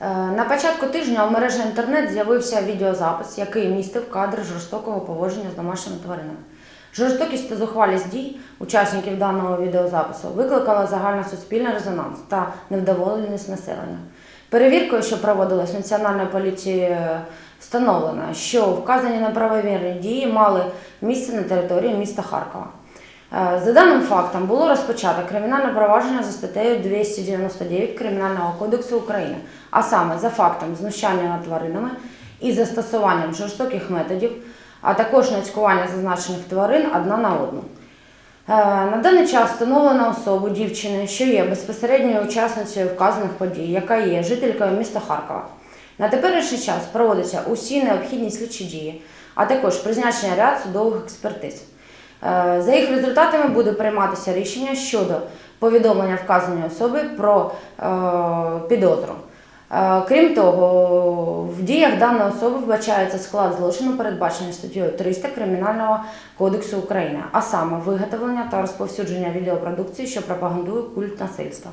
Е, На початку тижня у мережі інтернет з'явився відеозапис, який містив кадри жорстокого поводження з домашніми тваринами. Жорстокість та зухвалість дій учасників даного відеозапису викликала загальносуспільний резонанс та невдоволеність населення. Перевіркою, що проводилась Національною поліцією, встановлено, що вказані неправомірні дії мали місце на території міста Харкова. Е, За даним фактом було розпочато кримінальне провадження за статтею 299 Кримінального кодексу України, а саме за фактом знущання над тваринами і застосуванням жорстоких методів, а також нацькування зазначених тварин одна на одну. Е, На даний час встановлено особу дівчини, що є безпосередньою учасницею вказаних подій, яка є жителькою міста Харкова. На теперішній час проводяться усі необхідні слідчі дії, а також призначення ряд судових експертиз. Е, За їх результатами буде прийматися рішення щодо повідомлення вказаної особи про е, підозру. Е, Крім того, в діях даної особи вбачається склад злочину, передбачений статтєю 300 Кримінального кодексу України, а саме виготовлення та розповсюдження відеопродукції, що пропагандує культ насильства.